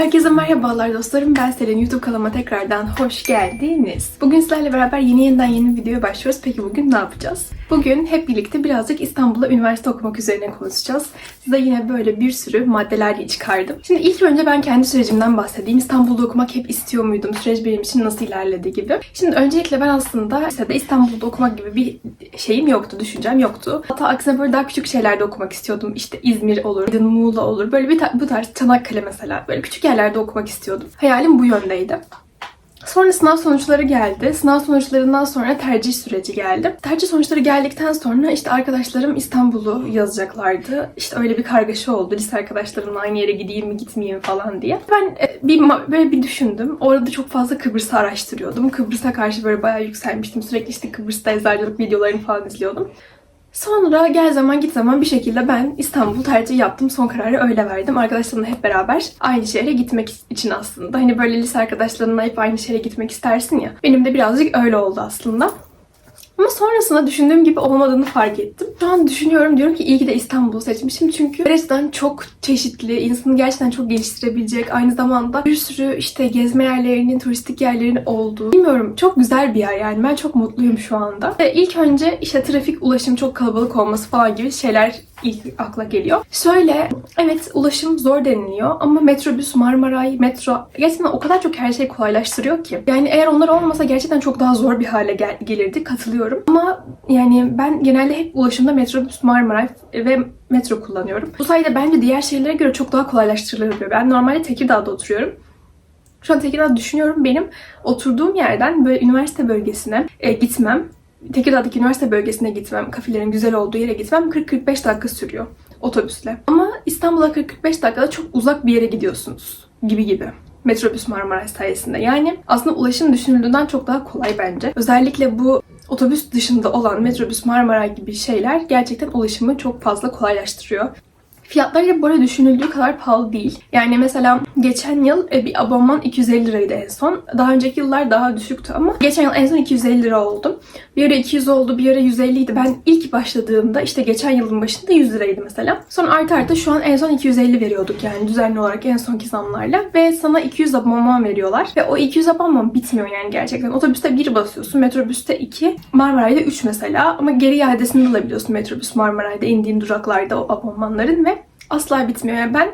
Herkese merhabalar dostlarım. Ben Selin. YouTube kanalıma tekrardan hoş geldiniz. Bugün sizlerle beraber yeni yeniden yeni videoya başlıyoruz. Peki bugün ne yapacağız? Bugün hep birlikte birazcık İstanbul'da üniversite okumak üzerine konuşacağız. Size yine böyle bir sürü maddeler çıkardım. Şimdi ilk önce ben kendi sürecimden bahsedeyim. İstanbul'da okumak hep istiyor muydum? Süreç benim için nasıl ilerledi gibi. Şimdi öncelikle ben aslında lisede İstanbul'da okumak gibi bir şeyim yoktu, düşüncem yoktu. Hatta aksine böyle daha küçük şeylerde okumak istiyordum. İşte İzmir olur, Aydın, Muğla olur. Böyle bir ta- bu tarz Çanakkale mesela. Böyle küçük yerlerde okumak istiyordum. Hayalim bu yöndeydi. Sonra sınav sonuçları geldi. Sınav sonuçlarından sonra tercih süreci geldi. Tercih sonuçları geldikten sonra işte arkadaşlarım İstanbul'u yazacaklardı. İşte öyle bir kargaşa oldu. Lise arkadaşlarımla aynı yere gideyim mi gitmeyeyim falan diye. Ben e, bir böyle bir düşündüm. Orada çok fazla Kıbrıs'ı araştırıyordum. Kıbrıs'a karşı böyle bayağı yükselmiştim. Sürekli işte Kıbrıs'ta eczacılık videolarını falan izliyordum. Sonra gel zaman git zaman bir şekilde ben İstanbul tercih yaptım. Son kararı öyle verdim. Arkadaşlarımla hep beraber aynı şehre gitmek için aslında. Hani böyle lise arkadaşlarınla hep aynı şehre gitmek istersin ya. Benim de birazcık öyle oldu aslında. Ama sonrasında düşündüğüm gibi olmadığını fark ettim. Şu an düşünüyorum diyorum ki iyi ki de İstanbul'u seçmişim. Çünkü gerçekten çok çeşitli, insanı gerçekten çok geliştirebilecek, aynı zamanda bir sürü işte gezme yerlerinin, turistik yerlerin olduğu. Bilmiyorum çok güzel bir yer yani. Ben çok mutluyum şu anda. Ve ilk önce işte trafik, ulaşım çok kalabalık olması falan gibi şeyler ilk akla geliyor. Şöyle evet ulaşım zor deniliyor ama metrobüs, Marmaray, metro gerçekten o kadar çok her şeyi kolaylaştırıyor ki. Yani eğer onlar olmasa gerçekten çok daha zor bir hale gel- gelirdi. Katılıyorum. Ama yani ben genelde hep ulaşımda metrobüs, Marmaray ve metro kullanıyorum. Bu sayede bence diğer şehirlere göre çok daha kolaylaştırılıyor. Ben normalde Tekirdağ'da oturuyorum. Şu an Tekirdağ düşünüyorum benim oturduğum yerden böyle üniversite bölgesine e, gitmem. Tekirdağ'daki üniversite bölgesine gitmem, kafelerin güzel olduğu yere gitmem 40-45 dakika sürüyor otobüsle. Ama İstanbul'a 40-45 dakikada çok uzak bir yere gidiyorsunuz gibi gibi. Metrobüs Marmaray sayesinde. Yani aslında ulaşım düşünüldüğünden çok daha kolay bence. Özellikle bu otobüs dışında olan metrobüs Marmaray gibi şeyler gerçekten ulaşımı çok fazla kolaylaştırıyor. Fiyatları da bu arada düşünüldüğü kadar pahalı değil. Yani mesela geçen yıl e, bir abonman 250 liraydı en son. Daha önceki yıllar daha düşüktü ama geçen yıl en son 250 lira oldu. Bir ara 200 oldu, bir ara 150 idi. Ben ilk başladığımda işte geçen yılın başında 100 liraydı mesela. Sonra artı artı şu an en son 250 veriyorduk yani düzenli olarak en sonki zamlarla. Ve sana 200 abonman veriyorlar. Ve o 200 abonman bitmiyor yani gerçekten. Otobüste 1 basıyorsun, metrobüste 2, Marmaray'da 3 mesela. Ama geri iadesini de alabiliyorsun metrobüs Marmaray'da indiğin duraklarda o abonmanların ve asla bitmiyor. Yani ben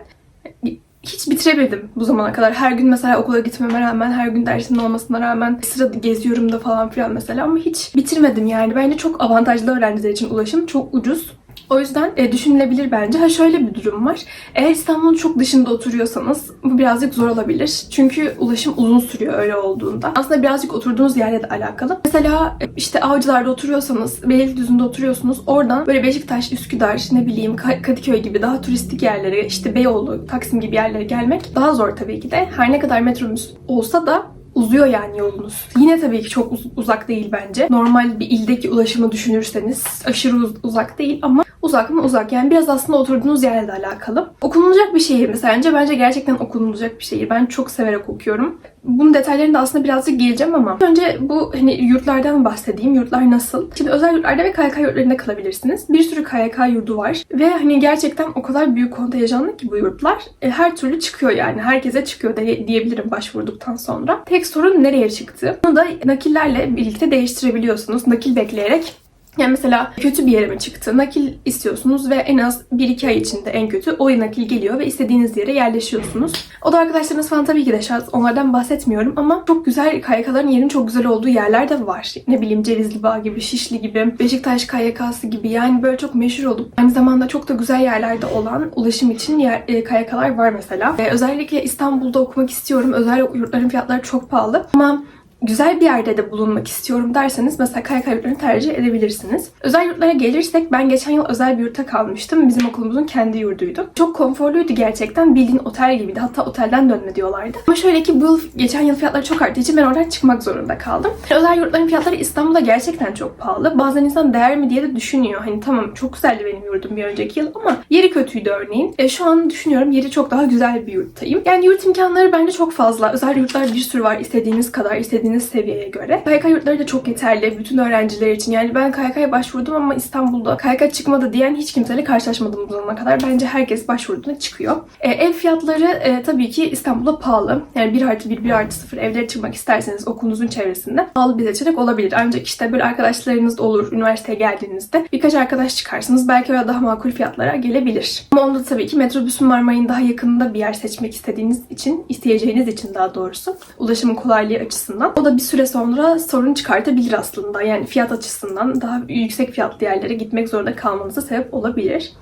hiç bitiremedim bu zamana kadar. Her gün mesela okula gitmeme rağmen, her gün dersimin olmasına rağmen sıra geziyorum da falan filan mesela ama hiç bitirmedim yani. Bence çok avantajlı öğrenciler için ulaşım. Çok ucuz. O yüzden e, düşünülebilir bence. Ha şöyle bir durum var. Eğer İstanbul'un çok dışında oturuyorsanız bu birazcık zor olabilir. Çünkü ulaşım uzun sürüyor öyle olduğunda. Aslında birazcık oturduğunuz yerle de alakalı. Mesela e, işte Avcılar'da oturuyorsanız, Beylikdüzü'nde oturuyorsunuz. Oradan böyle Beşiktaş, Üsküdar, ne bileyim Ka- Kadıköy gibi daha turistik yerlere, işte Beyoğlu, Taksim gibi yerlere gelmek daha zor tabii ki de. Her ne kadar metrobüs olsa da uzuyor yani yolunuz. Yine tabii ki çok uz- uzak değil bence. Normal bir ildeki ulaşımı düşünürseniz aşırı uz- uzak değil ama uzak mı uzak. Yani biraz aslında oturduğunuz yerle de alakalı. Okunulacak bir şehir mi sence? Bence gerçekten okunulacak bir şehir. Ben çok severek okuyorum. Bunun detaylarına da aslında birazcık geleceğim ama önce bu hani yurtlardan bahsedeyim. Yurtlar nasıl? Şimdi özel yurtlarda ve KYK yurtlarında kalabilirsiniz. Bir sürü KYK yurdu var ve hani gerçekten o kadar büyük kontenjanlı ki bu yurtlar. E, her türlü çıkıyor yani. Herkese çıkıyor de- diyebilirim başvurduktan sonra. Tek sorun nereye çıktı? Bunu da nakillerle birlikte değiştirebiliyorsunuz. Nakil bekleyerek yani mesela kötü bir yere mi çıktı? Nakil istiyorsunuz ve en az 1-2 ay içinde en kötü o nakil geliyor ve istediğiniz yere yerleşiyorsunuz. O da arkadaşlarınız falan tabii ki de şans. Onlardan bahsetmiyorum ama çok güzel KYK'ların yerinin çok güzel olduğu yerler de var. Ne bileyim Cevizli Bağ gibi, Şişli gibi, Beşiktaş KYK'sı gibi yani böyle çok meşhur olup aynı zamanda çok da güzel yerlerde olan ulaşım için yer, e, KYK'lar var mesela. Ve özellikle İstanbul'da okumak istiyorum. Özel yurtların fiyatları çok pahalı ama güzel bir yerde de bulunmak istiyorum derseniz mesela KYK yurtlarını tercih edebilirsiniz. Özel yurtlara gelirsek ben geçen yıl özel bir yurtta kalmıştım. Bizim okulumuzun kendi yurduydu. Çok konforluydu gerçekten. Bildiğin otel gibiydi. Hatta otelden dönme diyorlardı. Ama şöyle ki bu yıl, geçen yıl fiyatları çok arttığı için ben oradan çıkmak zorunda kaldım. Özel yurtların fiyatları İstanbul'da gerçekten çok pahalı. Bazen insan değer mi diye de düşünüyor. Hani tamam çok güzeldi benim yurdum bir önceki yıl ama yeri kötüydü örneğin. E, şu an düşünüyorum yeri çok daha güzel bir yurttayım. Yani yurt imkanları bence çok fazla. Özel yurtlar bir sürü var. İstediğiniz kadar, istediğiniz istediğiniz seviyeye göre. KYK yurtları da çok yeterli bütün öğrenciler için. Yani ben KYK'ya başvurdum ama İstanbul'da KYK çıkmadı diyen hiç kimseyle karşılaşmadım bu zamana kadar. Bence herkes başvurduğunda çıkıyor. E, ev fiyatları e, tabii ki İstanbul'da pahalı. Yani 1 artı 1, 1 artı 0 evlere çıkmak isterseniz okulunuzun çevresinde pahalı bir seçenek olabilir. Ancak işte böyle arkadaşlarınız da olur üniversiteye geldiğinizde. Birkaç arkadaş çıkarsınız. Belki öyle daha makul fiyatlara gelebilir. Ama onda tabii ki metrobüsün Marmaray'ın daha yakınında bir yer seçmek istediğiniz için, isteyeceğiniz için daha doğrusu ulaşım kolaylığı açısından. O da bir süre sonra sorun çıkartabilir aslında. Yani fiyat açısından daha yüksek fiyatlı yerlere gitmek zorunda kalmanıza sebep olabilir.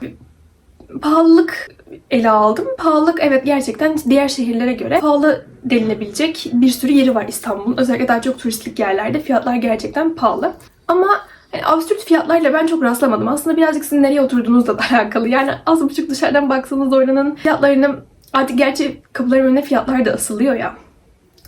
Pahalılık ele aldım. Pahalılık evet gerçekten diğer şehirlere göre pahalı denilebilecek bir sürü yeri var İstanbul'un. Özellikle daha çok turistik yerlerde fiyatlar gerçekten pahalı. Ama yani absürt fiyatlarla ben çok rastlamadım. Aslında birazcık sizin nereye oturduğunuzla da alakalı. Yani az buçuk dışarıdan baksanız oranın fiyatlarını artık gerçi kapıların önüne fiyatlar da asılıyor ya.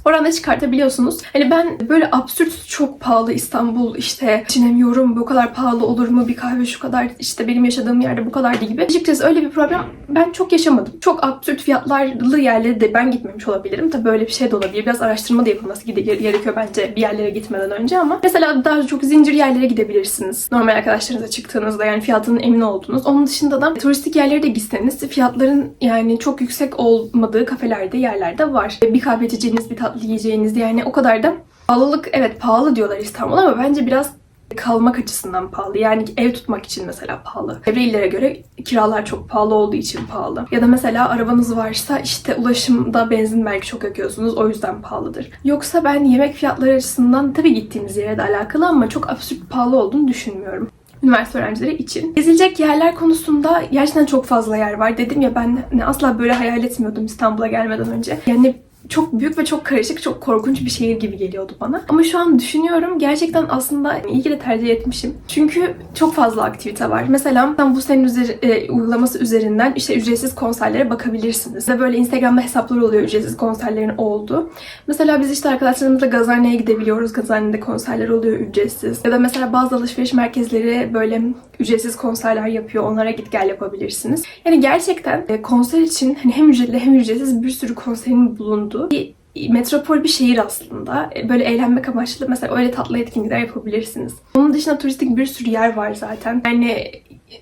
Oranda çıkartabiliyorsunuz. Hani ben böyle absürt çok pahalı İstanbul işte geçinemiyorum bu kadar pahalı olur mu bir kahve şu kadar işte benim yaşadığım yerde bu kadardı gibi. Açıkçası öyle bir problem ben çok yaşamadım. Çok absürt fiyatlarlı yerlere de ben gitmemiş olabilirim. Tabii böyle bir şey de olabilir. Biraz araştırma da yapılması gerekiyor bence bir yerlere gitmeden önce ama mesela daha çok zincir yerlere gidebilirsiniz. Normal arkadaşlarınızla çıktığınızda yani fiyatının emin olduğunuz. Onun dışında da turistik yerlere de gitseniz fiyatların yani çok yüksek olmadığı kafelerde yerlerde var. Bir kahve içeceğiniz bir tatlı yiyeceğiniz yani o kadar da pahalılık evet pahalı diyorlar İstanbul ama bence biraz kalmak açısından pahalı. Yani ev tutmak için mesela pahalı. Çevre illere göre kiralar çok pahalı olduğu için pahalı. Ya da mesela arabanız varsa işte ulaşımda benzin belki çok yakıyorsunuz o yüzden pahalıdır. Yoksa ben yemek fiyatları açısından tabii gittiğiniz yere de alakalı ama çok absürt pahalı olduğunu düşünmüyorum üniversite öğrencileri için. Gezilecek yerler konusunda gerçekten çok fazla yer var. Dedim ya ben asla böyle hayal etmiyordum İstanbul'a gelmeden önce. Yani çok büyük ve çok karışık, çok korkunç bir şehir gibi geliyordu bana. Ama şu an düşünüyorum gerçekten aslında iyi ki de tercih etmişim. Çünkü çok fazla aktivite var. Mesela tam bu senin üzeri, e, uygulaması üzerinden işte ücretsiz konserlere bakabilirsiniz. Ve böyle Instagram'da hesaplar oluyor ücretsiz konserlerin olduğu. Mesela biz işte arkadaşlarımızla Gazhane'ye gidebiliyoruz. Gazhane'de konserler oluyor ücretsiz. Ya da mesela bazı alışveriş merkezleri böyle ücretsiz konserler yapıyor. Onlara git gel yapabilirsiniz. Yani gerçekten e, konser için hani hem ücretli hem ücretsiz bir sürü konserin bulunduğu bir metropol bir şehir aslında. E, Böyle eğlenmek amaçlı mesela öyle tatlı etkinlikler yapabilirsiniz. Onun dışında turistik bir sürü yer var zaten. Yani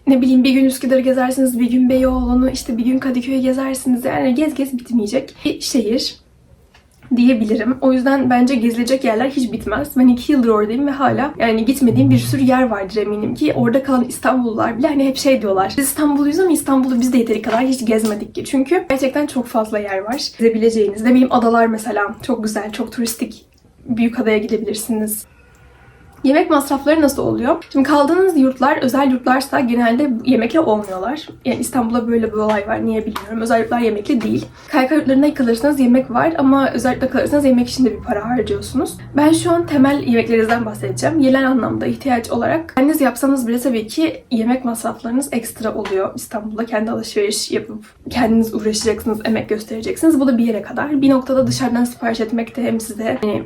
ne bileyim bir gün Üsküdar'ı gezersiniz, bir gün Beyoğlu'nu, işte bir gün Kadıköy'ü gezersiniz. Yani gez gez bitmeyecek bir şehir diyebilirim. O yüzden bence gezilecek yerler hiç bitmez. Ben iki yıldır oradayım ve hala yani gitmediğim bir sürü yer vardır eminim ki orada kalan İstanbullular bile hani hep şey diyorlar. Biz İstanbulluyuz ama İstanbul'u biz de yeteri kadar hiç gezmedik ki. Çünkü gerçekten çok fazla yer var. Gezebileceğiniz. Ne bileyim adalar mesela çok güzel, çok turistik. Büyük adaya gidebilirsiniz. Yemek masrafları nasıl oluyor? Şimdi kaldığınız yurtlar, özel yurtlarsa genelde yemekle olmuyorlar. Yani İstanbul'da böyle bir olay var. Niye bilmiyorum. Özel yurtlar yemekli değil. KYK yurtlarında kalırsanız yemek var ama özel yurtta kalırsanız yemek için de bir para harcıyorsunuz. Ben şu an temel yemeklerinizden bahsedeceğim. Yerel anlamda ihtiyaç olarak kendiniz yapsanız bile tabii ki yemek masraflarınız ekstra oluyor. İstanbul'da kendi alışveriş yapıp kendiniz uğraşacaksınız, emek göstereceksiniz. Bu da bir yere kadar. Bir noktada dışarıdan sipariş etmek de hem size hani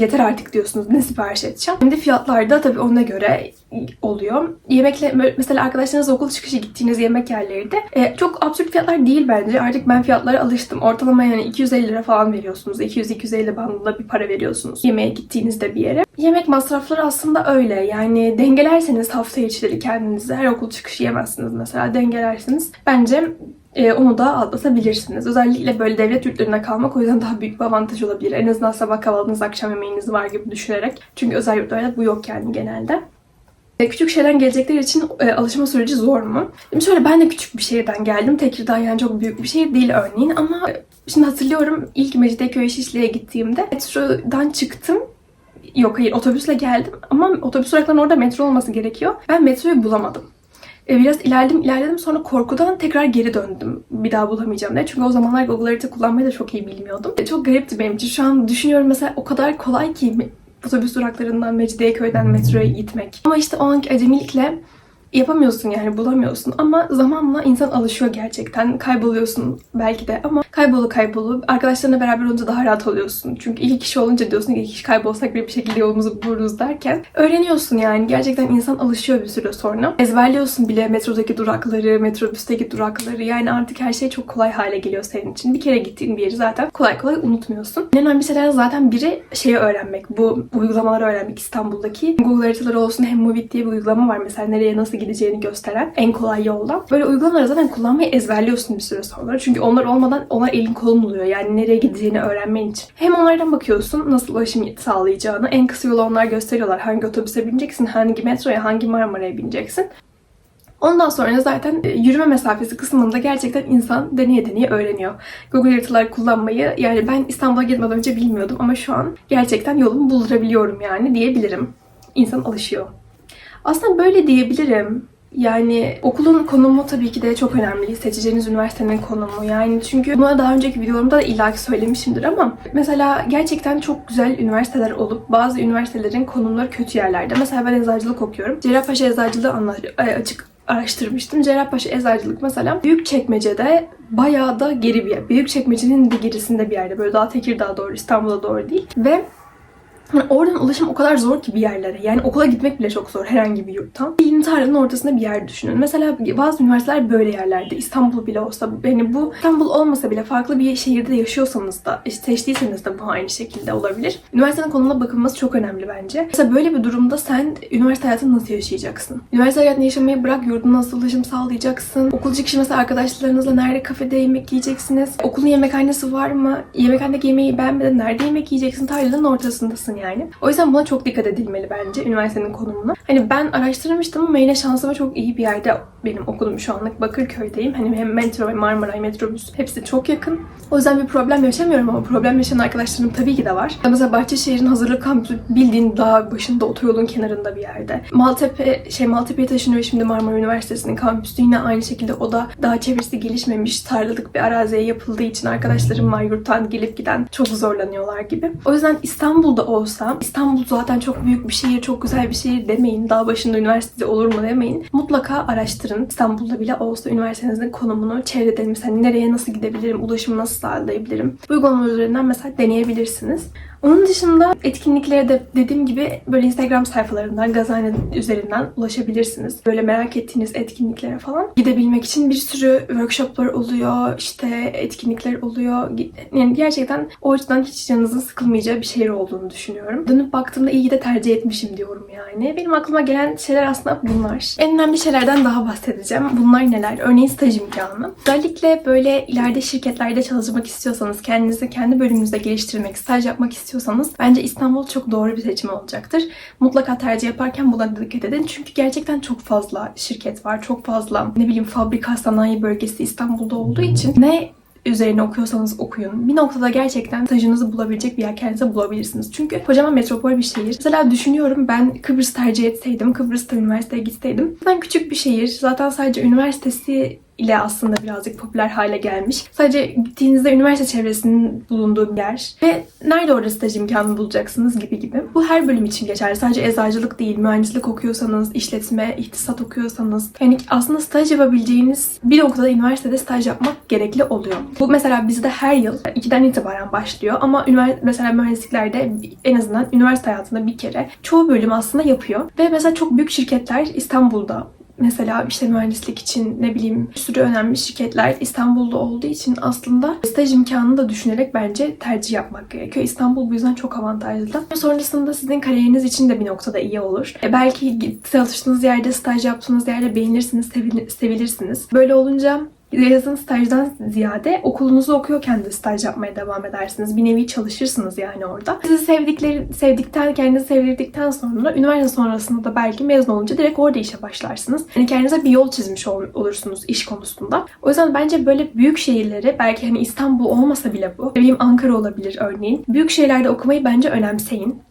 yeter artık diyorsunuz ne sipariş edeceğim. De fiyatlar da tabii ona göre oluyor. Yemekle mesela arkadaşlarınızla okul çıkışı gittiğiniz yemek yerleri de e, çok absürt fiyatlar değil bence. Artık ben fiyatlara alıştım. Ortalama yani 250 lira falan veriyorsunuz. 200-250 bandında bir para veriyorsunuz yemeğe gittiğinizde bir yere. Yemek masrafları aslında öyle. Yani dengelerseniz hafta içleri kendinizi her okul çıkışı yemezsiniz mesela dengelersiniz. Bence e, onu da atlatabilirsiniz. Özellikle böyle devlet yurtlarında kalmak o yüzden daha büyük bir avantaj olabilir. En azından sabah kahvaltınız, akşam yemeğiniz var gibi düşünerek. Çünkü özel yurtlarda bu yok yani genelde. E, Küçük şeyden gelecekler için e, alışma süreci zor mu? Şimdi şöyle ben de küçük bir şehirden geldim. Tekirdağ yani çok büyük bir şehir değil örneğin ama şimdi hatırlıyorum ilk Mecidiyeköy Şişli'ye gittiğimde metrodan çıktım. Yok hayır otobüsle geldim ama otobüs duraklarının orada metro olması gerekiyor. Ben metroyu bulamadım. E, Biraz ilerledim ilerledim sonra korkudan tekrar geri döndüm. Bir daha bulamayacağım diye. Çünkü o zamanlar Google Harita kullanmayı da çok iyi bilmiyordum. E, Çok garipti benim için. Şu an düşünüyorum mesela o kadar kolay ki otobüs duraklarından Mecidiyeköy'den metroya gitmek. Ama işte o anki acemilikle yapamıyorsun yani bulamıyorsun ama zamanla insan alışıyor gerçekten. Kayboluyorsun belki de ama kaybolu kaybolu arkadaşlarına beraber olunca daha rahat oluyorsun. Çünkü iki kişi olunca diyorsun ki iki kişi kaybolsak bir şekilde yolumuzu buluruz derken öğreniyorsun yani. Gerçekten insan alışıyor bir süre sonra. Ezberliyorsun bile metrodaki durakları, metrobüsteki durakları. Yani artık her şey çok kolay hale geliyor senin için. Bir kere gittiğin bir yeri zaten kolay kolay unutmuyorsun. En önemli şeyler zaten biri şeyi öğrenmek. Bu uygulamaları öğrenmek İstanbul'daki. Google haritaları olsun hem Movit diye bir uygulama var. Mesela nereye nasıl gideceğini gösteren en kolay yoldan. Böyle uygulamaları zaten kullanmayı ezberliyorsun bir süre sonra. Çünkü onlar olmadan onlar elin kolun oluyor. Yani nereye gideceğini öğrenmen için. Hem onlardan bakıyorsun nasıl ulaşım sağlayacağını. En kısa yolu onlar gösteriyorlar. Hangi otobüse bineceksin, hangi metroya, hangi Marmara'ya bineceksin. Ondan sonra zaten e, yürüme mesafesi kısmında gerçekten insan deneye deneye öğreniyor. Google haritalar kullanmayı yani ben İstanbul'a gitmeden önce bilmiyordum ama şu an gerçekten yolumu buldurabiliyorum yani diyebilirim. İnsan alışıyor. Aslında böyle diyebilirim. Yani okulun konumu tabii ki de çok önemli. Seçeceğiniz üniversitenin konumu. Yani çünkü buna daha önceki videolarımda da illaki söylemişimdir ama mesela gerçekten çok güzel üniversiteler olup bazı üniversitelerin konumları kötü yerlerde. Mesela ben eczacılık okuyorum. Cerrahpaşa Eczacılığı açık araştırmıştım. Cerrahpaşa Eczacılık mesela Büyükçekmece'de bayağı da geri bir yer. Büyükçekmece'nin de gerisinde bir yerde. Böyle daha Tekirdağ doğru, İstanbul'a doğru değil. Ve Hani oradan ulaşım o kadar zor ki bir yerlere. Yani okula gitmek bile çok zor herhangi bir yurttan. Bilin tarlanın ortasında bir yer düşünün. Mesela bazı üniversiteler böyle yerlerde. İstanbul bile olsa yani bu İstanbul olmasa bile farklı bir şehirde yaşıyorsanız da işte seçtiyseniz de bu aynı şekilde olabilir. Üniversitenin konumuna bakılması çok önemli bence. Mesela böyle bir durumda sen üniversite hayatını nasıl yaşayacaksın? Üniversite hayatını yaşamayı bırak yurduna nasıl ulaşım sağlayacaksın? Okul çıkışı mesela arkadaşlarınızla nerede kafede yemek yiyeceksiniz? Okulun yemekhanesi var mı? Yemekhanedeki yemeği beğenmeden nerede yemek yiyeceksin? Tarlanın ortasındasın yani. O yüzden buna çok dikkat edilmeli bence üniversitenin konumuna. Hani ben araştırmıştım ama yine şansıma çok iyi bir yerde benim okulum şu anlık Bakırköy'deyim. Hani hem metro ve Marmaray metrobüs hepsi çok yakın. O yüzden bir problem yaşamıyorum ama problem yaşayan arkadaşlarım tabii ki de var. Mesela Bahçeşehir'in hazırlık kampüsü bildiğin dağ başında otoyolun kenarında bir yerde. Maltepe, şey Maltepe'ye taşınıyor şimdi Marmara Üniversitesi'nin kampüsü. Yine aynı şekilde o da dağ çevresi gelişmemiş, tarlalık bir araziye yapıldığı için arkadaşlarım var yurttan gelip giden çok zorlanıyorlar gibi. O yüzden İstanbul'da olsa, İstanbul zaten çok büyük bir şehir, çok güzel bir şehir demeyin. Dağ başında üniversite olur mu demeyin. Mutlaka araştırın. İstanbul'da bile olsa üniversitenizin konumunu, çevrede mesela nereye nasıl gidebilirim, ulaşımı nasıl sağlayabilirim. Bu uygulama üzerinden mesela deneyebilirsiniz. Onun dışında etkinliklere de dediğim gibi böyle Instagram sayfalarından, Gazane üzerinden ulaşabilirsiniz. Böyle merak ettiğiniz etkinliklere falan gidebilmek için bir sürü workshoplar oluyor, işte etkinlikler oluyor. Yani gerçekten o açıdan hiç canınızın sıkılmayacağı bir şehir olduğunu düşünüyorum. Dönüp baktığımda iyi de tercih etmişim diyorum yani. Benim aklıma gelen şeyler aslında bunlar. En önemli şeylerden daha bahsedeceğim. Bunlar neler? Örneğin staj imkanı. Özellikle böyle ileride şirketlerde çalışmak istiyorsanız, kendinizi kendi bölümünüzde geliştirmek, staj yapmak istiyorsanız bence İstanbul çok doğru bir seçim olacaktır. Mutlaka tercih yaparken buna dikkat edin. Çünkü gerçekten çok fazla şirket var. Çok fazla ne bileyim fabrika, sanayi bölgesi İstanbul'da olduğu için ne üzerine okuyorsanız okuyun. Bir noktada gerçekten stajınızı bulabilecek bir yer kendinize bulabilirsiniz. Çünkü kocaman metropol bir şehir. Mesela düşünüyorum ben Kıbrıs tercih etseydim, Kıbrıs'ta üniversiteye gitseydim. Zaten küçük bir şehir. Zaten sadece üniversitesi ile aslında birazcık popüler hale gelmiş. Sadece gittiğinizde üniversite çevresinin bulunduğu bir yer ve nerede orada staj imkanı bulacaksınız gibi gibi. Bu her bölüm için geçerli. Sadece eczacılık değil, mühendislik okuyorsanız, işletme, ihtisat okuyorsanız. Yani aslında staj yapabileceğiniz bir noktada üniversitede staj yapmak gerekli oluyor. Bu mesela bizde her yıl 2'den itibaren başlıyor ama mesela mühendisliklerde en azından üniversite hayatında bir kere çoğu bölüm aslında yapıyor. Ve mesela çok büyük şirketler İstanbul'da mesela işte mühendislik için ne bileyim bir sürü önemli şirketler İstanbul'da olduğu için aslında staj imkanını da düşünerek bence tercih yapmak gerekiyor. İstanbul bu yüzden çok avantajlı. Sonrasında sizin kariyeriniz için de bir noktada iyi olur. E belki çalıştığınız yerde, staj yaptığınız yerde beğenirsiniz, sevil- sevilirsiniz. Böyle olunca yazın stajdan ziyade okulunuzu okuyorken de staj yapmaya devam edersiniz. Bir nevi çalışırsınız yani orada. Sizi sevdikleri, sevdikten, kendinizi sevdirdikten sonra üniversite sonrasında da belki mezun olunca direkt orada işe başlarsınız. Yani kendinize bir yol çizmiş ol- olursunuz iş konusunda. O yüzden bence böyle büyük şehirleri belki hani İstanbul olmasa bile bu. Ne Ankara olabilir örneğin. Büyük şehirlerde okumayı bence önemseyin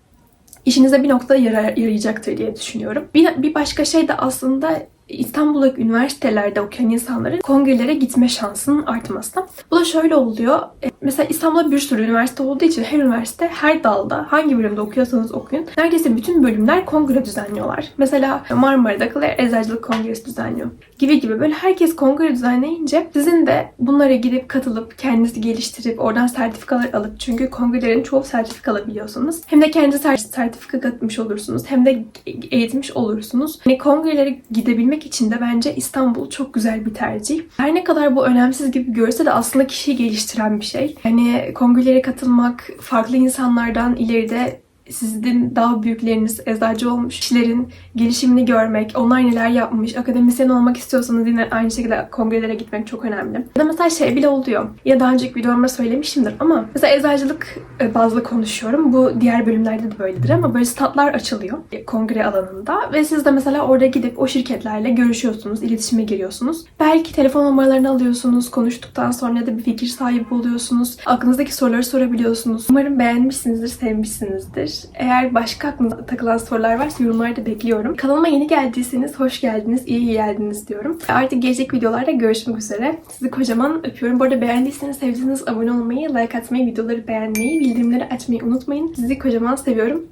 işinize bir noktada yarayacaktır diye düşünüyorum. Bir, bir başka şey de aslında İstanbul'daki üniversitelerde okuyan insanların kongrelere gitme şansının artması. Bu da şöyle oluyor. E, Mesela İstanbul'da bir sürü üniversite olduğu için her üniversite her dalda hangi bölümde okuyorsanız okuyun neredeyse bütün bölümler kongre düzenliyorlar. Mesela Marmara'dakiler Eczacılık Kongresi düzenliyor gibi gibi böyle herkes kongre düzenleyince sizin de bunlara gidip katılıp kendinizi geliştirip oradan sertifikalar alıp çünkü kongrelerin çoğu sertifika alabiliyorsunuz. Hem de kendi ser- sertifika katmış olursunuz hem de eğitmiş olursunuz. Hani kongrelere gidebilmek için de bence İstanbul çok güzel bir tercih. Her ne kadar bu önemsiz gibi görse de aslında kişiyi geliştiren bir şey. Hani kongrelere katılmak, farklı insanlardan ileride sizin daha büyükleriniz eczacı olmuş kişilerin gelişimini görmek, onlar neler yapmış, akademisyen olmak istiyorsanız yine aynı şekilde kongrelere gitmek çok önemli. Ya da mesela şey bile oluyor. Ya daha önceki videolarımda söylemişimdir ama mesela eczacılık e, bazlı konuşuyorum. Bu diğer bölümlerde de böyledir ama böyle statlar açılıyor e, kongre alanında ve siz de mesela orada gidip o şirketlerle görüşüyorsunuz, iletişime giriyorsunuz. Belki telefon numaralarını alıyorsunuz, konuştuktan sonra da bir fikir sahibi oluyorsunuz. Aklınızdaki soruları sorabiliyorsunuz. Umarım beğenmişsinizdir, sevmişsinizdir. Eğer başka aklınıza takılan sorular varsa yorumlarda bekliyorum. Kanalıma yeni geldiyseniz hoş geldiniz, iyi geldiniz diyorum. Artık gelecek videolarda görüşmek üzere. Sizi kocaman öpüyorum. Bu arada beğendiyseniz, sevdiyseniz abone olmayı, like atmayı, videoları beğenmeyi, bildirimleri açmayı unutmayın. Sizi kocaman seviyorum.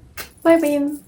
Bay bayın.